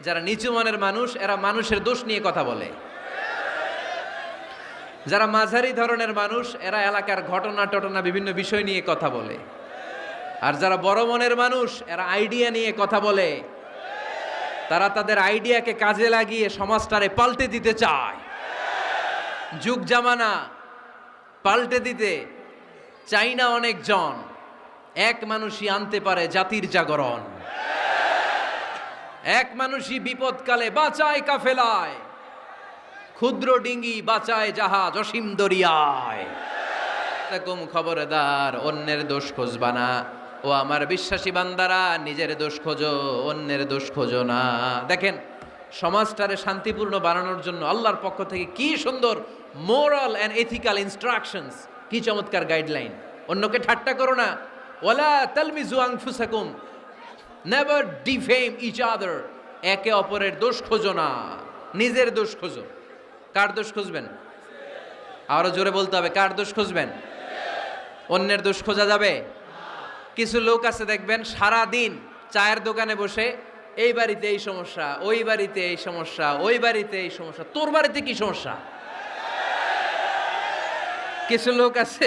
যারা নিচু মনের মানুষ, এরা মানুষের দোষ নিয়ে কথা বলে। যারা মাঝারি ধরনের মানুষ, এরা এলাকার ঘটনা টটনা বিভিন্ন বিষয় নিয়ে কথা বলে। আর যারা বড় মনের মানুষ, এরা আইডিয়া নিয়ে কথা বলে। তারা তাদের আইডিয়াকে কাজে লাগিয়ে সমাজটারে পাল্টে দিতে চায়। যুগ জামানা, পাল্টে দিতে চাই না অনেকজন। এক মানুষই আনতে পারে জাতির জাগরণ। এক মানুষই বিপদকালে বাঁচায় কাফেলায়। ক্ষুদ্র ডিঙ্গি বাঁচায় জাহাজ অসীম দরিয়ায়। খবরদার, অন্যের দোষ খুঁজবা না। ও আমার বিশ্বাসী বান্দারা, নিজের দোষ খোঁজো, অন্যের দোষ খোঁজো না। দেখেন, সমাজটারে শান্তিপূর্ণ বানানোর জন্য আল্লাহর পক্ষ থেকে কি সুন্দর মোরাল অ্যান্ড এথিক্যাল ইনস্ট্রাকশনস কি চমৎকার গাইডলাইন অন্যকে ঠাট্টা করো না। ওয়ালা তালমিজু আনফুসাকুম নেভার ডিফেম ইচ আদার একে অপরের দোষ খোঁজো না নিজের দোষ খোঁজো কার দোষ খুঁজবেন আরও জোরে বলতে হবে কার দোষ খুঁজবেন অন্যের দোষ খোঁজা যাবে কিছু লোক আছে দেখবেন সারা দিন চায়ের দোকানে বসে এই বাড়িতে এই সমস্যা ওই বাড়িতে এই সমস্যা ওই বাড়িতে এই সমস্যা তোর বাড়িতে কি সমস্যা কিছু লোক আছে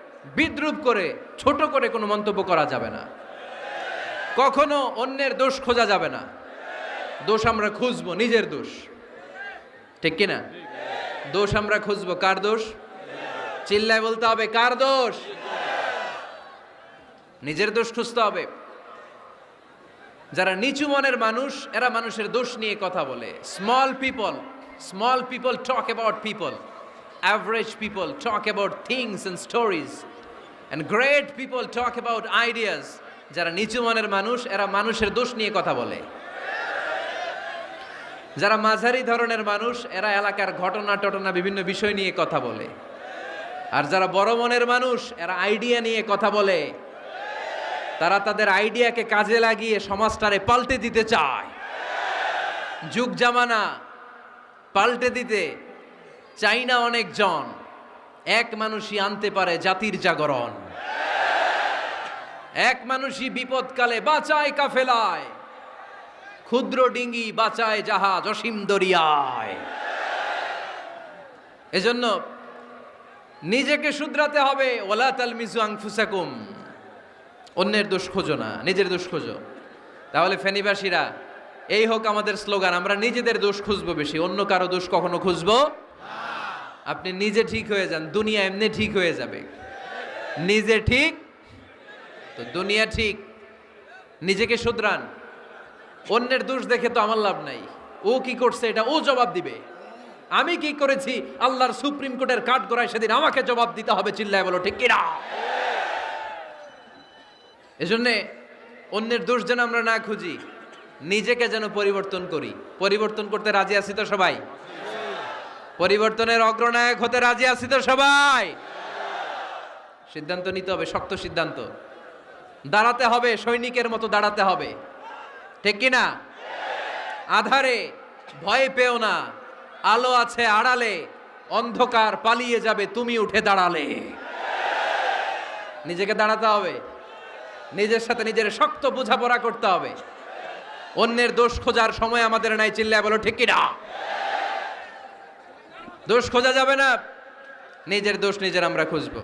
বিদ্রুপ করে, ছোট করে কোনো মন্তব্য করা যাবে না। কখনো অন্যের দোষ খোঁজা যাবে না। দোষ আমরা খুঁজবো, নিজের দোষ। ঠিক কিনা? দোষ আমরা খুঁজবো, কার দোষ? চিল্লায় বলতে হবে, কার দোষ? নিজের দোষ খুঁজতে হবে। যারা নিচু মনের মানুষ, এরা মানুষের দোষ নিয়ে কথা বলে। Small people small people talk about people average people talk about things and stories and great people talk about ideas যারা নিচু মনের মানুষ, এরা মানুষের দোষ নিয়ে কথা বলে। যারা মাঝারি ধরনের মানুষ, এরা এলাকার ঘটনা টটনা বিভিন্ন বিষয় নিয়ে কথা বলে। আর যারা বড় মনের মানুষ, এরা আইডিয়া নিয়ে কথা বলে। তারা তাদের আইডিয়াকে কাজে লাগিয়ে সমাজটারে পাল্টে দিতে চায়। যুগ জামানা, পাল্টে দিতে চাই না অনেকজন এক মানুষই আনতে পারে জাতির জাগরণ। এক মানুষই বিপদকালে বাঁচায় কাফেলায়। ক্ষুদ্র ডিঙ্গি বাঁচায় জাহাজ অসীম দরিয়ায়। এজন্য নিজেকে শুধরাতে হবে ওলা তালমিজু আংফুসাকুম অন্যের দোষ খোঁজো না, নিজের দোষ খোঁজো। তাহলে ফেনিবাসীরা, এই হোক আমাদের স্লোগান, আমরা নিজেদের দোষ খুঁজবো বেশি, অন্য কারও দোষ কখনো খুঁজবো আপনি নিজে ঠিক হয়ে যান, দুনিয়া এমনি ঠিক হয়ে যাবে। নিজে ঠিক, তো দুনিয়া ঠিক, নিজেকে শুধরান। অন্যের দোষ দেখে তো আমার লাভ নাই। ও কি করছে এটা? ও জবাব দিবে। আমি কি করেছি? আল্লাহর সুপ্রিম কোর্টের কাঠ করায় সেদিন আমাকে জবাব দিতে হবে, চিল্লায় বলো, ঠিক কিনা? এজন্যে অন্যের দোষ যেন আমরা না খুঁজি, নিজেকে যেন পরিবর্তন করি। পরিবর্তন করতে রাজি আছি তো সবাই? পরিবর্তনের অগ্রনায়ক হতে রাজি আছি তো সবাই? সিদ্ধান্ত নিতে হবে, শক্ত সিদ্ধান্ত। দাঁড়াতে হবে, সৈনিকের মতো দাঁড়াতে হবে। ঠিক কি না? আধারে, ভয় পেও না। আলো আছে আড়ালে, অন্ধকার পালিয়ে যাবে, তুমি উঠে দাঁড়ালে। নিজেকে দাঁড়াতে হবে। নিজের সাথে নিজের শক্ত বোঝাপড়া করতে হবে। অন্যের দোষ খোঁজার সময় আমাদের নাই, চিল্লায় বলো, ঠিক কিনা দোষ খোঁজা যাবে না। নিজের দোষ নিজের আমরা খুঁজবো।